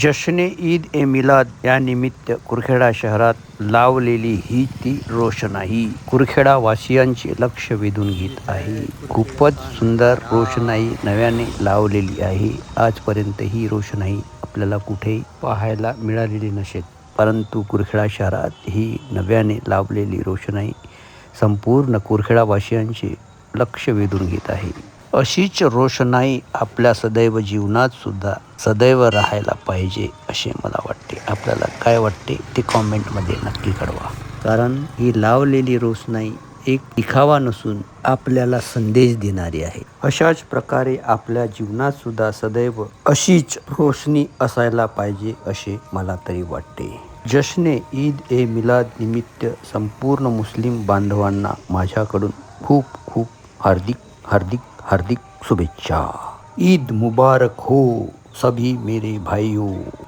जश्ने ईद ए मिलाद या निमित्त कुरखेडा शहरात लावलेली ही ती रोषणाई कुरखेडा वासियांचे लक्ष वेधून घेत आहे. खूपच सुंदर रोषणाई नव्याने लावलेली आहे. आजपर्यंत ही रोषणाई आपल्याला कुठेही पाहायला मिळालेली नसेल. परंतु कुरखेडा शहरात ही नव्याने लावलेली रोषणाई संपूर्ण कुरखेडावासियांचे लक्ष वेधून घेत आहे. अशीच रोषणाई आपल्या सदैव जीवनात सुद्धा सदैव राहायला पाहिजे असे मला वाटते. आपल्याला काय वाटते ते कॉमेंटमध्ये नक्की कळवा. कारण ही लावलेली रोषणाई एक दिखावा नसून आपल्याला संदेश देणारी आहे. अशाच प्रकारे आपल्या जीवनात सुद्धा सदैव अशीच रोषणी असायला पाहिजे असे मला तरी वाटते. जश्ने ईद ए मिलाद निमित्त संपूर्ण मुस्लिम बांधवांना माझ्याकडून खूप खूप हार्दिक हार्दिक हार्दिक शुभेच्छा। ईद मुबारक हो सभी मेरे भाइयों।